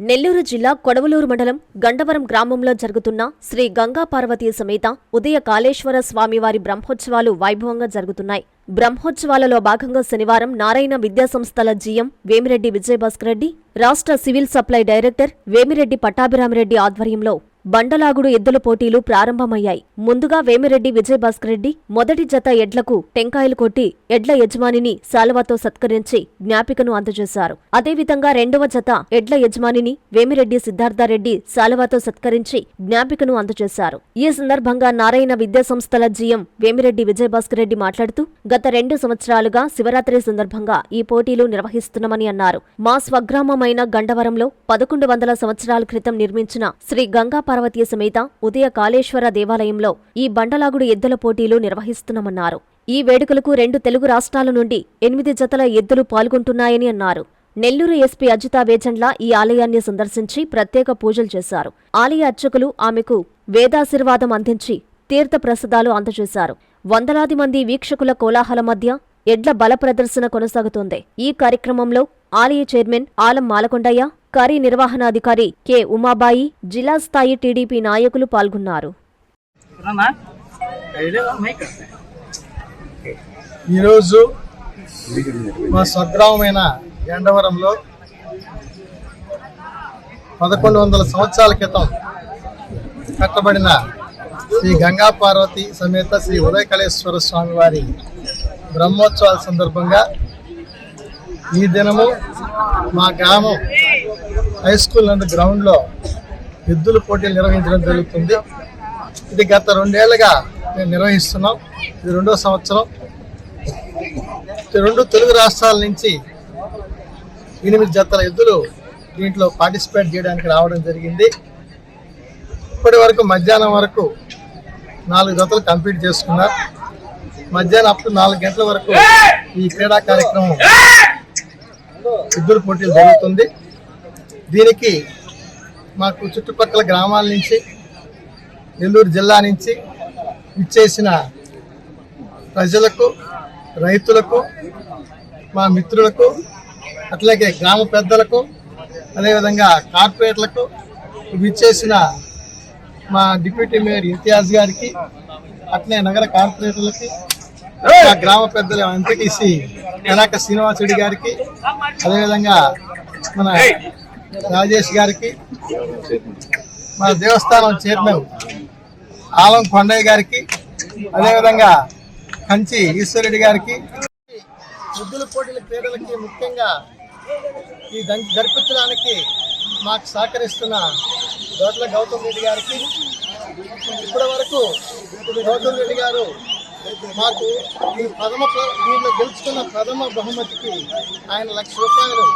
నెల్లూరు జిల్లా కొడవలూరు మండలం గండవరం గ్రామంలో జరుగుతున్న శ్రీ గంగా పార్వతీ సమేత ఉదయ కాళేశ్వర స్వామివారి బ్రహ్మోత్సవాలు వైభవంగా జరుగుతున్నాయి. బ్రహ్మోత్సవాలలో భాగంగా శనివారం నారాయణ విద్యాసంస్థల జీఎం వేమిరెడ్డి విజయభాస్కర్ రెడ్డి రాష్ట్ర civil supply director Vemireddy Pattabhiramireddy ఆధ్వర్యంలో బండలాగుడు ఎద్దుల పోటీలు ప్రారంభమయ్యాయి. ముందుగా వేమిరెడ్డి విజయభాస్కర్ రెడ్డి మొదటి జత ఎడ్లకు టెంకాయలు కొట్టి ఎడ్ల యజమానిని శాలువాతో సత్కరించి జ్ఞాపికను అందజేశారు. అదేవిధంగా రెండవ జత ఎడ్ల యజమానిని వేమిరెడ్డి సిద్ధార్థారెడ్డి శాలువాతో సత్కరించి జ్ఞాపికను అందజేశారు. ఈ సందర్భంగా నారాయణ విద్యాసంస్థల జీఎం వేమిరెడ్డి విజయభాస్కర్ రెడ్డి మాట్లాడుతూ గత రెండు సంవత్సరాలుగా శివరాత్రి సందర్భంగా ఈ పోటీలు నిర్వహిస్తున్నామని అన్నారు. మా స్వగ్రామమైన గండవరంలో పదకొండు వందల సంవత్సరాల క్రితం నిర్మించిన శ్రీ గంగా పార్వతీ సమేత ఉదయ కాళేశ్వర దేవాలయంలో ఈ బండలాగుడు ఎద్దుల పోటీలు నిర్వహిస్తున్నామన్నారు. ఈ వేడుకలకు రెండు తెలుగు రాష్ట్రాల నుండి ఎనిమిది జతల ఎద్దులు పాల్గొంటున్నాయని అన్నారు. నెల్లూరు ఎస్పీ అజితా వేజండ్ల ఈ ఆలయాన్ని సందర్శించి ప్రత్యేక పూజలు చేశారు. ఆలయ అర్చకులు ఆమెకు వేదాశీర్వాదం అందించి తీర్థ ప్రసాదాలు అందజేశారు. వందలాది మంది వీక్షకుల కోలాహల మధ్య ఎడ్ల బల ప్రదర్శన కొనసాగుతోంది. ఈ కార్యక్రమంలో ఆలయ చైర్మన్ ఆలం మాలకొండయ్య కార్యనిర్వహణాధికారి కె. ఉమాబాయి జిల్లా స్థాయి టీడీపీ నాయకులు పాల్గొన్నారు. ఈరోజు మా స్వగ్రామమైన ఎండవరంలో పదకొండు వందల సంవత్సరాల క్రితం కట్టబడిన శ్రీ గంగా పార్వతి సమేత శ్రీ ఉదయకళేశ్వర స్వామి వారి బ్రహ్మోత్సవాల సందర్భంగా ఈ దినము మా గ్రామం హై స్కూల్ అండ్ గ్రౌండ్లో ఎద్దుల పోటీలు నిర్వహించడం జరుగుతుంది. ఇది గత రెండేళ్ళుగా మేము నిర్వహిస్తున్నాం. ఇది రెండో సంవత్సరం. రెండు తెలుగు రాష్ట్రాల నుంచి ఎనిమిది జతల ఎద్దులు దీంట్లో పార్టిసిపేట్ చేయడానికి రావడం జరిగింది. ఇప్పటి వరకు మధ్యాహ్నం వరకు నాలుగు జతలు కంప్లీట్ చేసుకున్నారు. మధ్యాహ్నం అప్పుడు నాలుగు గంటల వరకు ఈ క్రీడా కార్యక్రమం ఎద్దుల పోటీలు జరుగుతుంది. దీనికి మాకు చుట్టుపక్కల గ్రామాల నుంచి నెల్లూరు జిల్లా నుంచి ఇచ్చేసిన ప్రజలకు రైతులకు మా మిత్రులకు అట్లాగే గ్రామ పెద్దలకు అదేవిధంగా కార్పొరేట్లకు ఇచ్చేసిన మా డిప్యూటీ మేయర్ ఇంతియాజ్ గారికి అట్లే నగర కార్పొరేటర్లకి మా గ్రామ పెద్దల ఎంపీటీసీ కనక శ్రీనివాసుడి గారికి అదేవిధంగా మన రాజేష్ గారికి మన దేవస్థానం చైర్మన్ ఆలం కొండయ్య గారికి అదేవిధంగా కంచి ఈశ్వరెడ్డి గారికి ముద్దుల పోటీల క్రీడలకి ముఖ్యంగా ఈ దం- జరిపించడానికి మాకు సహకరిస్తున్న దోట్ల గౌతమ్ రెడ్డి గారికి ఇప్పటి వరకు గౌతమ్ రెడ్డి గారు మాకు ఈ ప్రథమ దీంట్లో గెలుచుకున్న ప్రథమ బహుమతికి ఆయన లక్ష రూపాయలు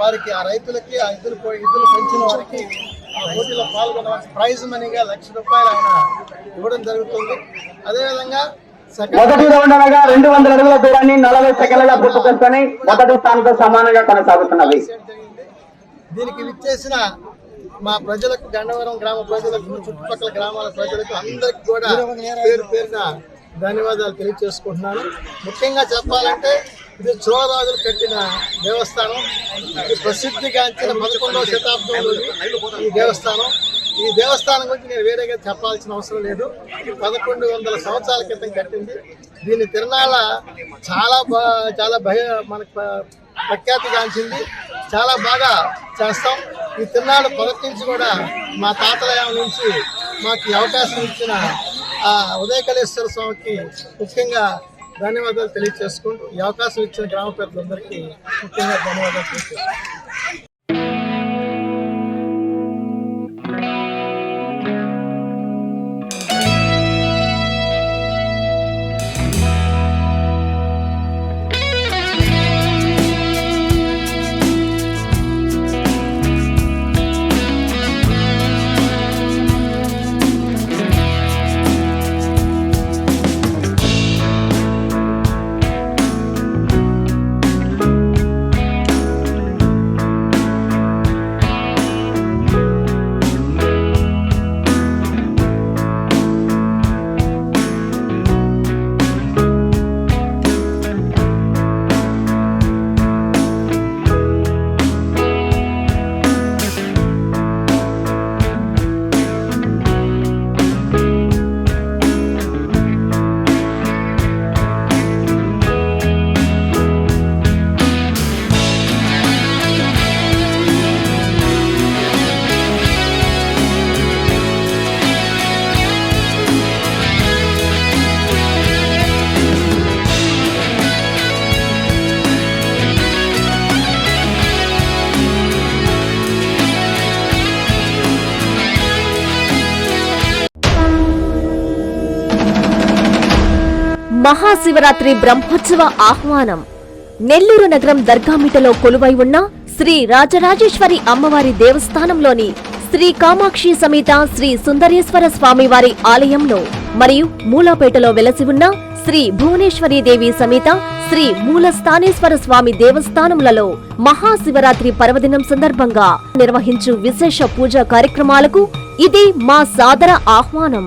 వారికి ఆ రైతులకి ఆ ఇద్దరు ఇద్దరు పెంచిన వారికి ఆ పోటీలో పాల్గొన్న వారికి ప్రైజ్ మనీగా లక్ష రూపాయలు ఆయన ఇవ్వడం జరుగుతుంది. అదేవిధంగా మొదటి రౌండ్ అనగా రెండు వందల అడుగుల దూరాన్ని నలభై సెకండ్లుగా పూర్తి చేసుకొని మొదటి స్థానంతో సమానంగా కొనసాగుతున్నవి. జరిగింది. దీనికి విచ్చేసిన మా ప్రజలకు గండవరం గ్రామ ప్రజలకు చుట్టుపక్కల గ్రామాల ప్రజలకు అందరికి కూడా పేరు పేరున ధన్యవాదాలు తెలియజేసుకుంటున్నాను. ముఖ్యంగా చెప్పాలంటే ఇది చోళరాజులు కట్టిన దేవస్థానం ఇది ప్రసిద్ధిగాంచిన పదకొండవ శతాబ్దంలోని ఈ దేవస్థానం. ఈ దేవస్థానం గురించి నేను వేరేగా చెప్పాల్సిన అవసరం లేదు. పదకొండు వందల సంవత్సరాల క్రితం కట్టింది. దీని తిరణాల చాలా బా చాలా భయ మనకు ప్రఖ్యాతిగాంచింది చాలా బాగా చేస్తాం. ఈ తిరునాడు ప్రవర్తించి నుంచి కూడా మా తాతలయం నుంచి మాకు అవకాశం ఇచ్చిన ఆ ఉదయకళేశ్వర స్వామికి ముఖ్యంగా ధన్యవాదాలు తెలియజేసుకుంటూ ఈ అవకాశం ఇచ్చిన గ్రామ పెద్దలందరికీ ముఖ్యంగా ధన్యవాదాలు తెలియజేసుకుంటాం మహాశివరాత్రి బ్రహ్మోత్సవ ఆహ్వానం. నెల్లూరు నగరం దర్గామిటలో కొలువై ఉన్న శ్రీ రాజరాజేశ్వరి అమ్మవారి దేవస్థానంలోని శ్రీ కామాక్షి సమేత శ్రీ సుందరేశ్వర స్వామివారి ఆలయంలో మరియు మూలాపేటలో వెలసి ఉన్న శ్రీ భువనేశ్వరి దేవి సమేత శ్రీ మూలస్థానేశ్వర స్వామి దేవస్థానములలో మహాశివరాత్రి పర్వదినం సందర్భంగా నిర్వహించు విశేష పూజా కార్యక్రమాలకు ఇది మా సాదర ఆహ్వానం.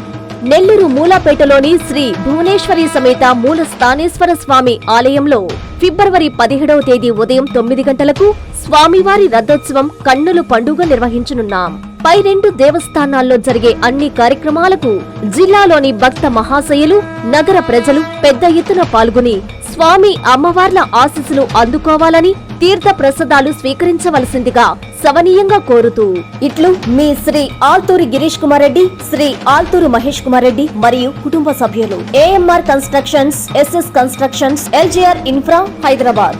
నెల్లూరు మూలాపేటలోని శ్రీ భువనేశ్వరి సమేత మూల స్థానేశ్వర స్వామి ఆలయంలో ఫిబ్రవరి పదిహేడవ తేదీ ఉదయం తొమ్మిది గంటలకు స్వామివారి రథోత్సవం కన్నుల పండుగ నిర్వహించనున్నాం. పై రెండు దేవస్థానాల్లో జరిగే అన్ని కార్యక్రమాలకు జిల్లాలోని భక్త మహాశయులు నగర ప్రజలు పెద్ద ఎత్తున పాల్గొని స్వామి అమ్మవార్ల ఆశీస్సులు అందుకోవాలని తీర్థ ప్రసాదాలు స్వీకరించవలసిందిగా సవనీయంగా కోరుతూ ఇట్లు మీ శ్రీ ఆల్తూరి గిరీష్ కుమార్ రెడ్డి శ్రీ ఆల్తూరు మహేష్ కుమార్ రెడ్డి మరియు కుటుంబ సభ్యులు. AMR constructions SS constructions LGR infra Hyderabad